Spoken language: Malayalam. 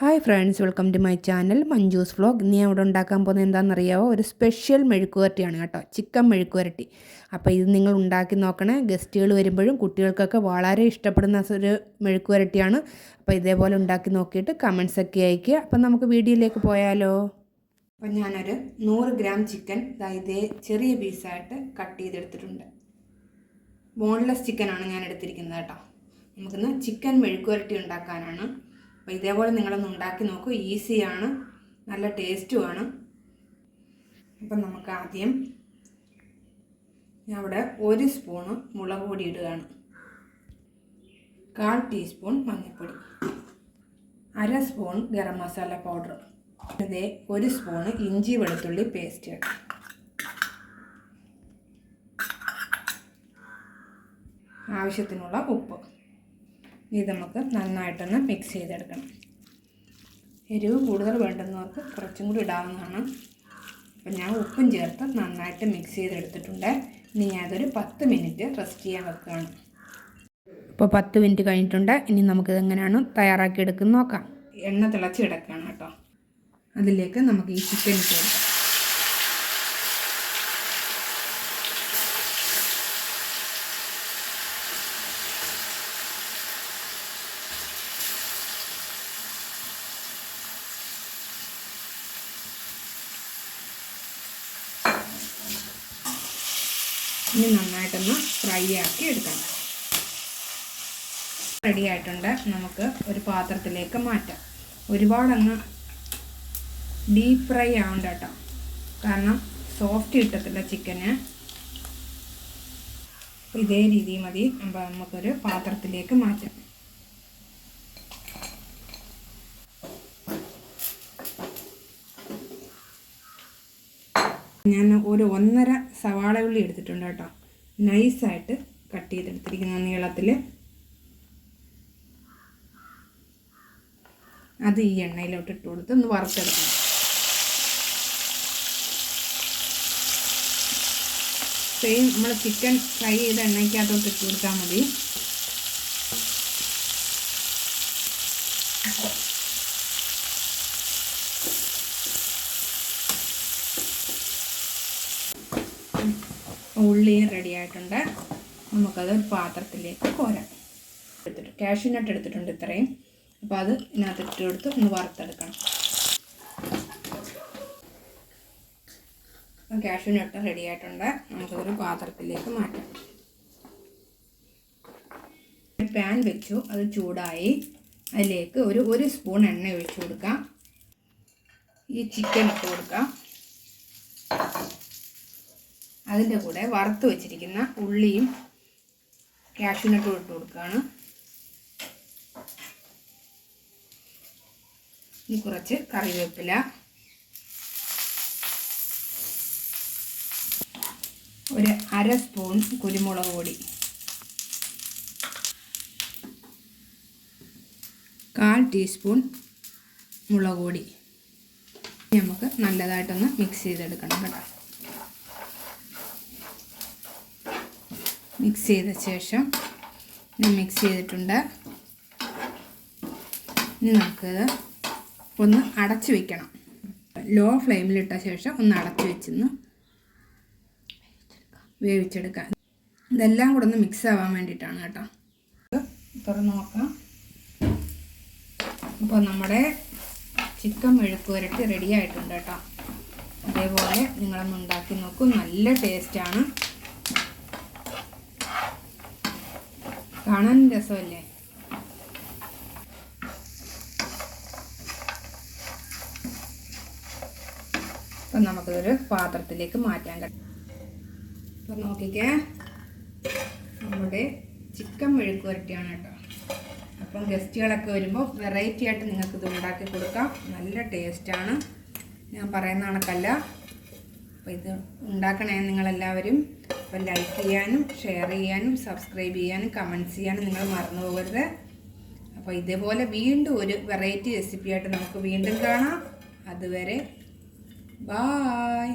Hi friends welcome to my channel Manju's vlog. നീ അവിടെ ഉണ്ടാക്കാൻ പോകുന്നത് എന്താണെന്നറിയാവോ? ഒരു സ്പെഷ്യൽ മെഴുക്കുവരട്ടിയാണ് കേട്ടോ. ചിക്കൻ മെഴുക്കുവരട്ടി. അപ്പോൾ ഇത് നിങ്ങൾ ഉണ്ടാക്കി നോക്കണേ. ഗസ്റ്റുകൾ വരുമ്പോഴും കുട്ടികൾക്കൊക്കെ വളരെ ഇഷ്ടപ്പെടുന്ന ഒരു മെഴുക്കുവരട്ടിയാണ്. അപ്പോൾ ഇതേപോലെ ഉണ്ടാക്കി നോക്കിയിട്ട് കമൻസ് ഒക്കെ അയയ്ക്കുക. അപ്പം നമുക്ക് വീഡിയോയിലേക്ക് പോയാലോ? അപ്പം ഞാനൊരു നൂറ് ഗ്രാം ചിക്കൻ ഇതേ ചെറിയ പീസായിട്ട് കട്ട് ചെയ്തെടുത്തിട്ടുണ്ട്. ബോൺലെസ് ചിക്കനാണ് ഞാൻ എടുത്തിരിക്കുന്നത് കേട്ടോ. നമുക്കിന്ന് ചിക്കൻ മെഴുക്കുവരട്ടി ഉണ്ടാക്കാനാണ് അപ്പോൾ ഇതേപോലെ നിങ്ങളൊന്ന് ഉണ്ടാക്കി നോക്കൂ. ഈസിയാണ് നല്ല ടേസ്റ്റുമാണ് അപ്പം നമുക്ക് ആദ്യം അവിടെ ഒരു സ്പൂണ് മുളക് പൊടി ഇടുകയാണ്. കാൽ ടീസ്പൂൺ മഞ്ഞൾപ്പൊടി. അര സ്പൂൺ ഗരം മസാല പൗഡർ ഇതേ ഒരു സ്പൂണ് ഇഞ്ചി വെളുത്തുള്ളി പേസ്റ്റ് ആവശ്യത്തിനുള്ള ഉപ്പ്. ഇത് നമുക്ക് നന്നായിട്ടൊന്ന് മിക്സ് ചെയ്തെടുക്കണം. എരിവ് കൂടുതൽ വേണ്ടുന്നവർക്ക് കുറച്ചും കൂടി ഇടാവുന്നതാണ്. അപ്പം ഞാൻ ഉപ്പും ചേർത്ത് നന്നായിട്ട് മിക്സ് ചെയ്തെടുത്തിട്ടുണ്ട്. ഇനി ഞാനതൊരു പത്ത് മിനിറ്റ് റെസ്റ്റ് ചെയ്യാൻ വെക്കുകയാണ്. ഇപ്പോൾ പത്ത് മിനിറ്റ് കഴിഞ്ഞിട്ടുണ്ട്. ഇനി നമുക്കിത് എങ്ങനെയാണ് തയ്യാറാക്കി എടുക്കുന്ന നോക്കാം. എണ്ണ തിളച്ച് കിടക്കുകയാണ് കേട്ടോ. അതിലേക്ക് നമുക്ക് ഈ ചിക്കൻ ഇട്ട് കൊടുക്കാം. ഇനി നന്നായിട്ടൊന്ന് ഫ്രൈ ആക്കി എടുക്കാം. റെഡി ആയിട്ടുണ്ട്. നമുക്ക് ഒരു പാത്രത്തിലേക്ക് മാറ്റാം. ഒരുപാടങ്ങ് ഡീപ്പ് ഫ്രൈ ആവണ്ട കേട്ടോ. കാരണം സോഫ്റ്റ് കിട്ടത്തില്ല ചിക്കന് ഇതേ രീതി മതി. നമുക്കൊരു പാത്രത്തിലേക്ക് മാറ്റാം. ഞാൻ ഒരു ഒന്നര സവാള ഉള്ളി എടുത്തിട്ടുണ്ട് കേട്ടോ. നൈസായിട്ട് കട്ട് ചെയ്തെടുത്തിരിക്കുന്ന നീളത്തിൽ അത് ഈ എണ്ണയിലോട്ട് ഇട്ട് കൊടുത്ത് ഒന്ന് വറുത്തെടുക്കണം. സെയിം നമ്മൾ ചിക്കൻ ഫ്രൈ ചെയ്ത എണ്ണയ്ക്കകത്തോട്ട് ഇട്ട് കൊടുത്താൽ മതി. ഉള്ളിയും റെഡി ആയിട്ടുണ്ട്. നമുക്കത് ഒരു പാത്രത്തിലേക്ക് കോരാം. എടുത്തിട്ട് കാഷ്യൂ നട്ട് എടുത്തിട്ടുണ്ട് ഇത്രയും. അപ്പോൾ അത് ഇതിനകത്ത് ഇട്ട് കൊടുത്ത് ഒന്ന് വറുത്തെടുക്കണം. കാഷ്യൂ നട്ട് റെഡി ആയിട്ടുണ്ട്. നമുക്കതൊരു പാത്രത്തിലേക്ക് മാറ്റാം. പാൻ വെച്ചു. അത് ചൂടായി. അതിലേക്ക് ഒരു ഒരു സ്പൂൺ എണ്ണ ഒഴിച്ചു കൊടുക്കാം. ഈ ചിക്കൻ ഇട്ട് കൊടുക്കാം. അതിന്റെ കൂടെ വറുത്ത് വെച്ചിരിക്കുന്ന ഉള്ളിയും കാഷ്യൂനട്ടും ഇട്ട് കൊടുക്കുകയാണ്. ഇനി കുറച്ച് കറിവേപ്പില. ഒരു അര സ്പൂൺ കുരുമുളക് പൊടി. കാൽ ടീസ്പൂൺ മുളക് പൊടി. നമുക്ക് നല്ലതായിട്ടൊന്ന് മിക്സ് ചെയ്തെടുക്കണം കേട്ടോ. മിക്സ് ചെയ്ത ശേഷം ഞാൻ മിക്സ് ചെയ്തിട്ടുണ്ട്. ഇനി നമുക്കത് ഒന്ന് അടച്ചു വെക്കണം. ലോ ഫ്ലെയിമിലിട്ട ശേഷം ഒന്ന് അടച്ചു വെച്ചെന്ന് വേവിച്ചെടുക്കാം. ഇതെല്ലാം കൂടെ ഒന്ന് മിക്സ് ആവാൻ വേണ്ടിയിട്ടാണ് കേട്ടോ. തുറന്ന് നോക്കാം. അപ്പോൾ നമ്മുടെ ചിക്കൻ മെഴുക്ക് പുരട്ടി റെഡി ആയിട്ടുണ്ട് കേട്ടോ. അതേപോലെ നിങ്ങളൊന്ന് ഉണ്ടാക്കി നോക്കൂ. നല്ല ടേസ്റ്റാണ് കാണാൻ രസമല്ലേ? അപ്പം നമുക്കിതൊരു പാത്രത്തിലേക്ക് മാറ്റാൻ കഴിയും. അപ്പം നോക്കിക്കേ. നമ്മുടെ ചിക്കൻ മെഴുക്ക് വരട്ടിയാണ് കേട്ടോ. അപ്പം ഗസ്റ്റുകളൊക്കെ വരുമ്പോൾ വെറൈറ്റി ആയിട്ട് നിങ്ങൾക്ക് ഇത് ഉണ്ടാക്കി കൊടുക്കാം. നല്ല ടേസ്റ്റാണ് ഞാൻ പറയുന്ന കണക്കല്ല. അപ്പോൾ ഇത് ഉണ്ടാക്കണേ നിങ്ങളെല്ലാവരും. അപ്പോൾ ലൈക്ക് ചെയ്യാനും ഷെയർ ചെയ്യാനും സബ്സ്ക്രൈബ് ചെയ്യാനും കമന്റ്സ് ചെയ്യാനും നിങ്ങൾ മറന്നു പോകരുത്. അപ്പോൾ ഇതേപോലെ വീണ്ടും ഒരു വെറൈറ്റി റെസിപ്പി ആയിട്ട് നമുക്ക് വീണ്ടും കാണാം. അതുവരെ ബായ്